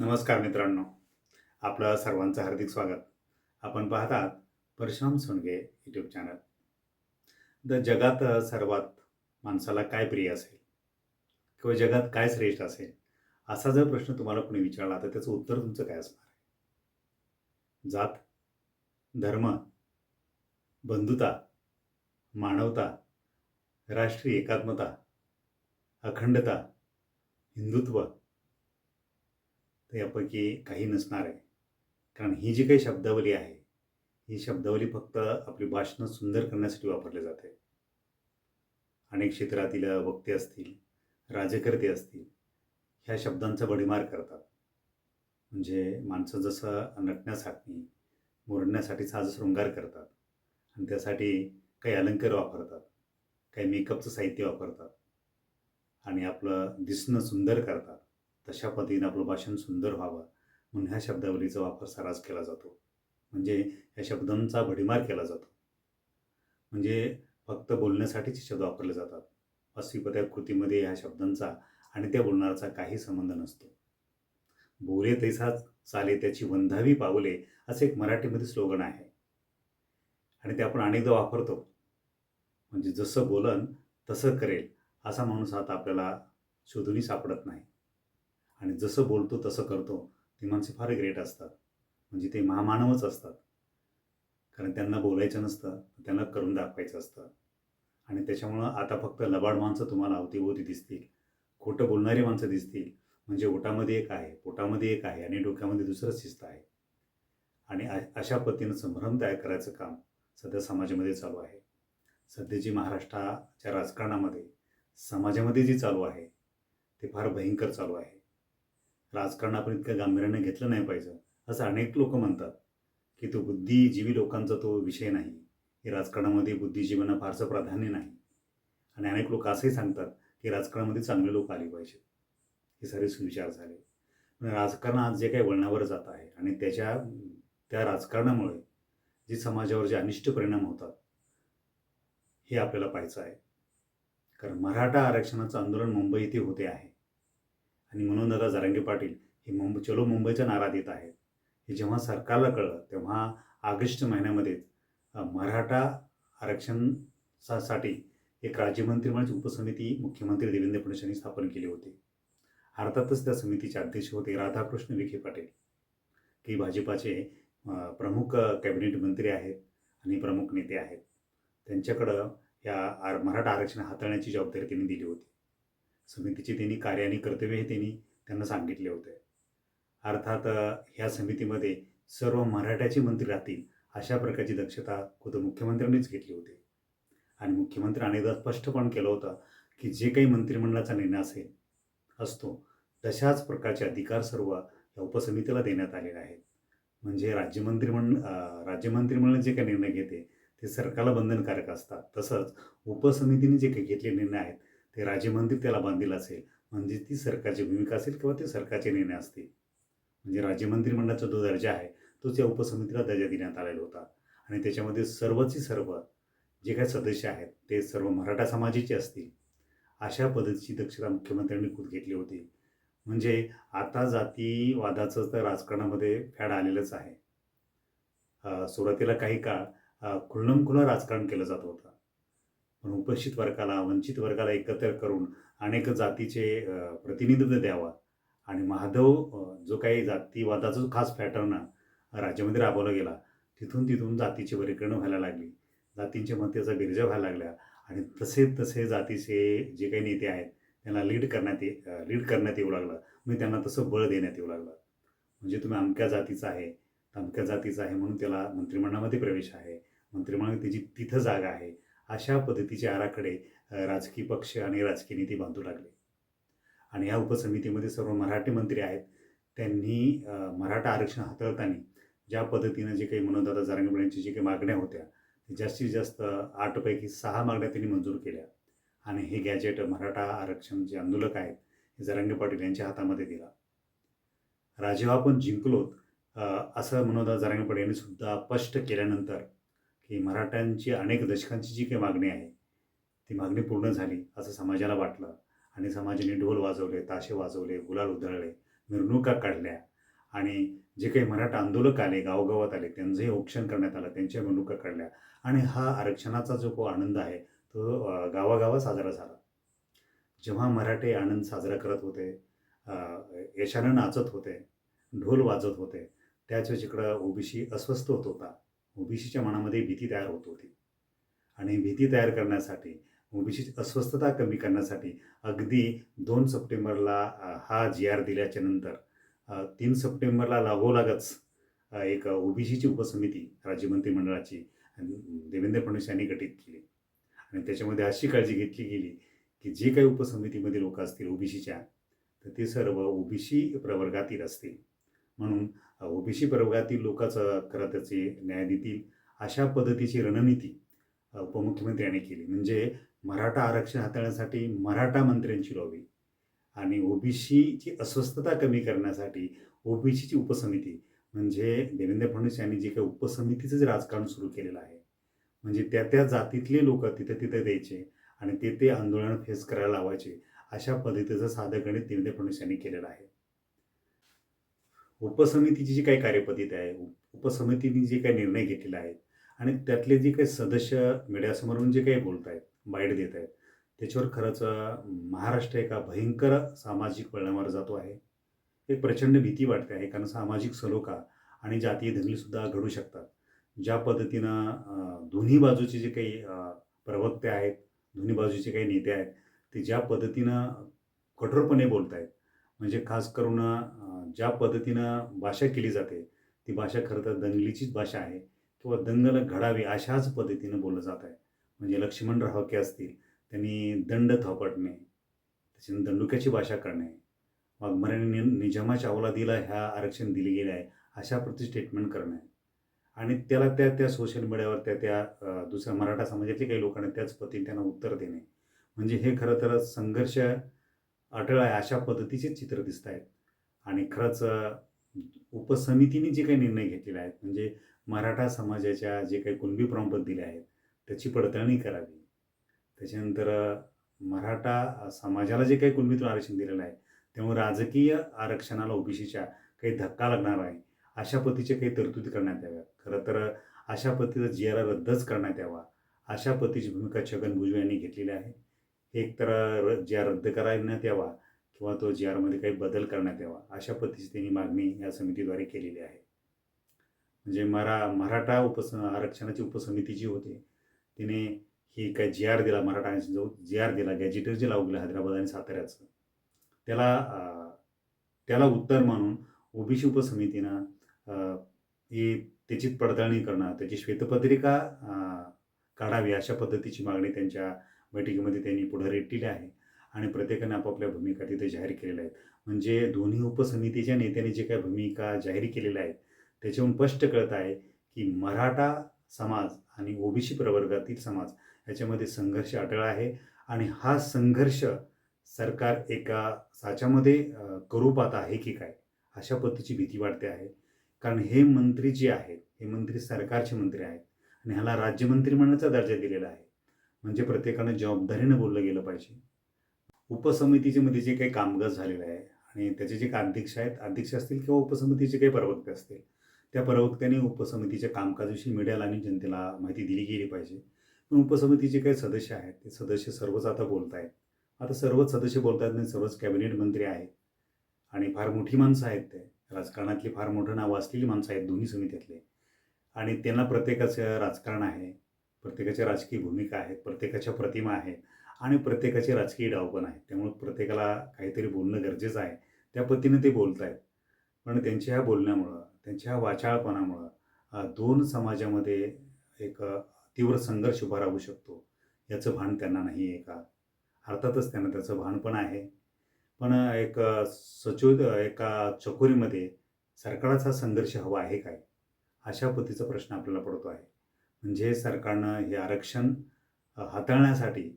नमस्कार मित्रांनो. आपलं सर्वांचं हार्दिक स्वागत. आपण पाहतात परशुराम सोनगे यूट्यूब चॅनल द जगात सर्वात माणसाला काय प्रिय असेल? किंवा जगात काय श्रेष्ठ असेल? असा जर प्रश्न तुम्हाला कोणी विचारला तर त्याचं उत्तर तुमचं काय असणार आहे? जात धर्म बंधुता मानवता राष्ट्रीय एकात्मता अखंडता हिंदुत्व तर यापैकी काही नसणार आहे. कारण ही जी काही शब्दावली आहे ही शब्दावली फक्त आपली भाषणं सुंदर करण्यासाठी वापरली जाते. अनेक क्षेत्रातील वक्ते असतील राजकर्ते असतील ह्या शब्दांचा बडीमार करतात. म्हणजे माणसं जसं नटण्यासाठी मुरडण्यासाठी साज शृंगार करतात आणि त्यासाठी काही अलंकार वापरतात काही मेकअपचं साहित्य वापरतात आणि आपलं दिसणं सुंदर करतात. तशा पद्धतीने आपलं भाषण सुंदर व्हावं म्हणून ह्या शब्दावलीचा वापर सर्रास केला जातो. म्हणजे या शब्दांचा भडीमार केला जातो. म्हणजे फक्त बोलण्यासाठीच शब्द वापरले जातात. अस्वीपत्या कृतीमध्ये ह्या शब्दांचा आणि त्या बोलणाराचा काही संबंध नसतो. बोले तैसा चाले त्याची वंधावी पावले असं एक मराठीमध्ये स्लोगन आहे. आणि ते आपण अनेकदा वापरतो. म्हणजे जसं बोलन तसं करेल असा माणूस आता आपल्याला शोधूनही सापडत नाही. आणि जसं बोलतो तसं करतो ती माणसे फार ग्रेट असतात. म्हणजे ते महामानवच असतात. कारण त्यांना बोलायचं नसतं त्यांना करून दाखवायचं असतं. आणि त्याच्यामुळं आता फक्त लबाड माणसं तुम्हाला अवतीभोवती दिसतील. खोटं बोलणारी माणसं दिसतील. म्हणजे ओटामध्ये एक आहे पोटामध्ये एक आहे आणि डोक्यामध्ये दुसरं शिस्त आहे. आणि अशा पद्धतीनं संभ्रम तयार करायचं काम सध्या समाजामध्ये चालू आहे. सध्याची महाराष्ट्राच्या राजकारणामध्ये समाजामध्ये जी चालू आहे ते फार भयंकर चालू आहे. राजकारण आपण इतक्या गांभीर्याने घेतलं नाही पाहिजे असं अनेक लोक म्हणतात की तो बुद्धिजीवी लोकांचा तो विषय नाही. की राजकारणामध्ये बुद्धिजीवांना फारसं प्राधान्य नाही. आणि अनेक लोक असंही सांगतात की राजकारणामध्ये चांगले लोक आले पाहिजेत. हे सारे सुविचार झाले. पण राजकारण आज जे काही वळणावर जात आहे आणि त्याच्या त्या राजकारणामुळे जे समाजावर जे अनिष्ट परिणाम होतात हे आपल्याला पाहायचं आहे. कारण मराठा आरक्षणाचं आंदोलन मुंबई इथे होते आहे. आणि म्हणून दादा जरांगे पाटील हे मुंबई चलो मुंबईचा नारा देत आहेत. हे जेव्हा सरकारला कळलं तेव्हा ऑगस्ट महिन्यामध्येच मराठा आरक्षणासाठी एक राज्यमंत्रिमंडळाची उपसमिती मुख्यमंत्री देवेंद्र फडणवीस यांनी स्थापन केली होती. अर्थातच त्या समितीचे अध्यक्ष होते राधाकृष्ण विखे पाटील की भाजपाचे प्रमुख कॅबिनेट मंत्री आहेत आणि प्रमुख नेते आहेत. त्यांच्याकडं या आर मराठा आरक्षण हाताळण्याची जबाबदारी त्यांनी दिली होती. समितीची त्यांनी कार्य आणि कर्तव्य हे त्यांनी त्यांना सांगितले होते. अर्थात ह्या समितीमध्ये सर्व मराठ्याचे मंत्री राहतील अशा प्रकारची दक्षता खुद मुख्यमंत्र्यांनीच घेतली होती. आणि मुख्यमंत्री अनेकदा स्पष्ट पण केलं होतं की जे काही मंत्रिमंडळाचा निर्णय असेल असतो तशाच प्रकारचे अधिकार सर्व या उपसमितीला देण्यात आलेले आहेत. म्हणजे राज्यमंत्रिमंडळ अ, राज्यमंत्रिमंडळ जे काही निर्णय घेते ते सरकारला बंधनकारक असतात. तसंच उपसमितीने जे काही घेतलेले निर्णय आहेत ते राज्यमंत्री त्याला बांधील असेल म्हणजे ती सरकारची भूमिका असेल किंवा ते सरकारचे निर्णय असतील. म्हणजे राज्यमंत्रिमंडळाचा जो दर्जा आहे तोच या उपसमितीला दर्जा देण्यात आलेला होता. आणि त्याच्यामध्ये सर्वची सर्व जे काही सदस्य आहेत ते सर्व मराठा समाजाचे असतील अशा पद्धतीची दक्षता मुख्यमंत्र्यांनी खुद घेतली होती. म्हणजे आता जातीवादाचं तर राजकारणामध्ये फॅड आलेलंच आहे. सुरुवातीला काही काळ खुल्लम खुलं राजकारण केलं जात होतं. पण उपस्थित वर्गाला वंचित वर्गाला एकत्र करून अनेक जातीचे प्रतिनिधित्व द्यावा. आणि महादेव जो काही जातीवादाचा जो खास पॅटर्न राज्यामध्ये राबवला गेला तिथून तिथून जातीची वर्गीकरण व्हायला लागली. जातींच्या मतेचा गिरजा व्हायला लागल्या. आणि तसे तसे जातीचे जे काही नेते आहेत त्यांना लीड करण्यात ये लीड करण्यात येऊ लागलं. म्हणजे त्यांना तसं बळ देण्यात येऊ लागलं. म्हणजे तुम्ही अमक्या जातीचा आहे अमक्या जातीचा आहे म्हणून त्याला मंत्रिमंडळामध्ये प्रवेश आहे. मंत्रिमंडळात त्याची तिथं जागा आहे. अशा पद्धतीचे आराखडे राजकीय पक्ष आणि राजकीय नेते बांधू लागले. आणि या उपसमितीमध्ये सर्व मराठी मंत्री आहेत. त्यांनी मराठा आरक्षण हाताळताना ज्या पद्धतीनं जे काही मनोदादा जरांगे यांची जे काही मागण्या होत्या ते जास्तीत जास्त आठपैकी सहा मागण्या त्यांनी मंजूर केल्या. आणि हे गॅजेट मराठा आरक्षण जे आंदोलक आहेत हे जरांगे पाटील यांच्या हातामध्ये दिला राजेव्हा आपण जिंकलोत असं मनोदा जरांगे पाटील यांनी सुद्धा स्पष्ट केल्यानंतर की मराठ्यांची अनेक दशकांची जी काही मागणी आहे ती मागणी पूर्ण झाली असं समाजाला वाटलं. आणि समाजाने ढोल वाजवले ताशे वाजवले गुलाल उधळले मिरवणुका काढल्या. आणि जे काही मराठा आंदोलक आले गावोगावात आले त्यांचंही औक्षण करण्यात आलं त्यांच्या मिरवणुका काढल्या. आणि हा आरक्षणाचा जो को आनंद आहे तो गावागावात साजरा झाला. जेव्हा मराठे आनंद साजरा करत होते यशानं नाचत होते ढोल वाजत होते त्याच जिकडं इकडं ओबीसी अस्वस्थ होत होता. ओबीसीच्या मनामध्ये भीती तयार होत होती. आणि भीती तयार करण्यासाठी ओबीसीची अस्वस्थता कमी करण्यासाठी अगदी दोन सप्टेंबरला हा जी आर दिल्याच्या नंतर तीन सप्टेंबरला लागोलागच एक ओबीसीची उपसमिती राज्य मंत्रिमंडळाची देवेंद्र फडणवीस यांनी गठीत केली. आणि त्याच्यामध्ये अशी काळजी घेतली गेली की जे काही उपसमितीमध्ये लोक असतील ओबीसीच्या तर ते सर्व ओबीसी प्रवर्गातील असतील. म्हणून ओबीसी प्रवर्गातील लोकांचं खरं त्याचे न्याय देतील अशा पद्धतीची रणनीती उपमुख्यमंत्र्यांनी केली. म्हणजे मराठा आरक्षण हाताळण्यासाठी मराठा मंत्र्यांची लॉबी आणि ओबीसीची अस्वस्थता कमी करण्यासाठी ओबीसीची उपसमिती. म्हणजे देवेंद्र फडणवीस यांनी जे काही उपसमितीचं जे राजकारण सुरू केलेलं आहे म्हणजे त्या त्या जातीतले लोक तिथे तिथे द्यायचे आणि ते ते आंदोलन फेस करायला लावायचे अशा पद्धतीचं साधं गणित देवेंद्र फडणवीस यांनी केलेलं आहे. उपसमितीची जी काही कार्यपद्धती आहे उपसमितीने जे काही निर्णय घेतलेले आहेत आणि त्यातले जे काही सदस्य मीडियासमोरून जे काही बोलत आहेत बाईट देत आहेत त्याच्यावर खरंच महाराष्ट्र एका भयंकर सामाजिक वळणावर जातो आहे. एक प्रचंड भीती वाटते आहे कारण सामाजिक सलोखा आणि जातीय दंगलीसुद्धा घडू शकतात. ज्या पद्धतीनं दोन्ही बाजूचे जे काही प्रवक्ते आहेत दोन्ही बाजूचे काही नेते आहेत ते ज्या पद्धतीनं कठोरपणे बोलत आहेत म्हणजे खास करून ज्या पद्धतीनं भाषा केली जाते ती भाषा खरं तर दंगलीचीच भाषा आहे किंवा दंगल घडावी अशाच पद्धतीनं बोललं जात आहे. म्हणजे लक्ष्मण राहके असतील त्यांनी दंड थापटणे त्याच्यानं दंडुक्याची भाषा करणे वाघमऱ्याने नि निजामाच्या अवलादीला ह्या आरक्षण दिले गेले आहे अशा प्रति स्टेटमेंट करणे. आणि त्याला त्या त्या सोशल मीडियावर त्या त्या दुसऱ्या मराठा समाजातले काही लोकांना त्याच पद्धतीने त्यांना उत्तर देणे. म्हणजे हे खरं तर संघर्ष अटळ आहे अशा पद्धतीचे चित्र दिसत आहेत आणि खरंच उपसमितीने जे काही निर्णय घेतलेले आहेत म्हणजे मराठा समाजाच्या जे काही कुणबी प्रमाणपत्र दिले आहेत त्याची पडताळणी करावी. त्याच्यानंतर मराठा समाजाला जे काही कुणबीतून आरक्षण दिलेलं आहे त्यामुळे राजकीय आरक्षणाला ओबीसीच्या काही धक्का लागणार आहे अशा पद्धतीचे काही तरतुदी करण्यात याव्या खरं तर अशा पद्धतीचा जी आर रद्दच करण्यात यावा अशा पद्धतीची भूमिका छगन भुजबळ यांनी घेतलेली आहे. एक तर जी आर रद्द करण्यात यावा किंवा तो जी आरमध्ये काही बदल करण्यात यावा अशा पद्धतीची त्यांनी मागणी या समितीद्वारे केलेली आहे. म्हणजे मरा मराठा उपस आरक्षणाची उपसमिती जी होती तिने ही काय जी आर दिला मराठा जो जी आर दिला गॅजेटर जे लावलं हैदराबाद आणि साताऱ्याचं त्याला त्याला उत्तर म्हणून ओबीसी उपसमितीनं ही त्याची पडताळणी करणं त्याची श्वेतपत्रिका काढावी अशा पद्धतीची मागणी त्यांच्या बैठकीमध्ये त्यांनी पुढे रेटलेली आहे आणि प्रत्येकाने आपापल्या भूमिका तिथे जाहीर केलेल्या आहेत. म्हणजे दोन्ही उपसमितीच्या नेत्यांनी जे काही भूमिका जाहीर केलेल्या आहेत त्याच्याहून स्पष्ट कळत आहे की मराठा समाज आणि ओबीसी प्रवर्गातील समाज याच्यामध्ये संघर्ष अटळ आहे आणि हा संघर्ष सरकार एका साच्यामध्ये करू पाहत आहे की काय अशा पद्धतीची भीती वाटते आहे. कारण हे मंत्री जे आहेत हे मंत्री सरकारचे मंत्री आहेत आणि ह्याला राज्यमंत्री म्हणण्याचा दर्जा दिलेला आहे. म्हणजे प्रत्येकानं जबाबदारीनं बोललं गेलं पाहिजे. उपसमितीचे मध्ये जे काही कामकाज झालेलं आहे आणि त्याचे जे काही अध्यक्ष आहेत अध्यक्ष असतील किंवा उपसमितीचे काही प्रवक्ते असतील त्या प्रवक्त्याने उपसमितीच्या कामकाजाविषयी मीडियाला आणि जनतेला माहिती दिली गेली पाहिजे. पण उपसमितीचे काही सदस्य आहेत ते सदस्य सर्वच आता बोलत आहेत आता सर्वच सदस्य बोलत आहेत आणि सर्वच कॅबिनेट मंत्री आहेत. आणि फार मोठी माणसं आहेत ते. राजकारणातली फार मोठं नावं असलेली माणसं आहेत दोन्ही समित्यातले. आणि त्यांना प्रत्येकाचं राजकारण आहे. प्रत्येकाच्या राजकीय भूमिका आहेत प्रत्येकाच्या प्रतिमा आहेत आणि प्रत्येकाचे राजकीय डाव पण आहेत. त्यामुळे प्रत्येकाला काहीतरी बोलणं गरजेचं आहे. त्या पद्धतीने ते बोलत आहेत पण त्यांच्या ह्या बोलण्यामुळं त्यांच्या ह्या वाचाळपणामुळं दोन समाजामध्ये एक तीव्र संघर्ष उभा राहू शकतो. याचं भान त्यांना नाही आहे का? अर्थातच त्यांना त्याचं भान पण आहे. पण एक सचोद एका चकोरीमध्ये सरकारचा संघर्ष हवा आहे काय? अशा पद्धतीचा प्रश्न आपल्याला पडतो आहे. म्हणजे सरकारनं हे आरक्षण हाताळण्यासाठी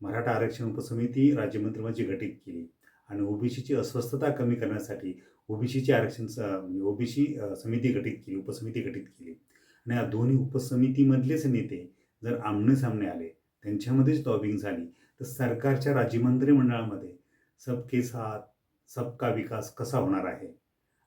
मराठा आरक्षण उपसमिती राज्यमंत्रिमंडळाची गठीत केली. आणि ओबीसीची अस्वस्थता कमी करण्यासाठी ओबीसीची आरक्षण म्हणजे ओबीसी समिती गठीत केली उपसमिती गठीत केली. आणि या दोन्ही उपसमितीमधलेच नेते जर आमने सामने आले त्यांच्यामध्येच लॉबिंग झाली तर सरकारच्या राज्यमंत्रिमंडळामध्ये सबके साथ सबका विकास कसा होणार आहे?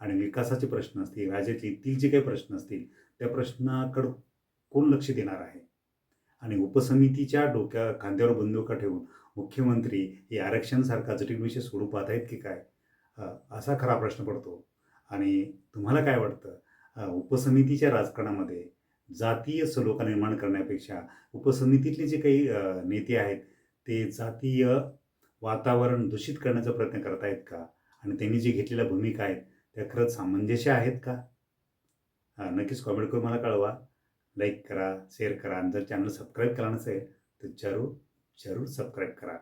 आणि विकासाचे प्रश्न असतील राज्यातील जे काही प्रश्न असतील त्या प्रश्नाकडं कोण लक्ष देणार आहे? आणि उपसमितीच्या डोक्या खांद्यावर बंदुका ठेवून मुख्यमंत्री हे आरक्षणसारखा जटिल विषय आहेत की काय? असा खरा प्रश्न पडतो. आणि तुम्हाला काय वाटतं? उपसमितीच्या राजकारणामध्ये जातीय सलोखा निर्माण करण्यापेक्षा उपसमितीतले जे काही नेते आहेत ते जातीय वातावरण दूषित करण्याचा प्रयत्न करत आहेत का? आणि त्यांनी जे घेतलेल्या भूमिका आहेत त्या खरंच सामंजस्य आहेत का? नक्कीच कॉमेंट करून मला कळवा. लाईक करा शेअर करा आणि जर चॅनल सबस्क्राईब करायला नसेल तर जरूर जरूर सबस्क्राईब करा.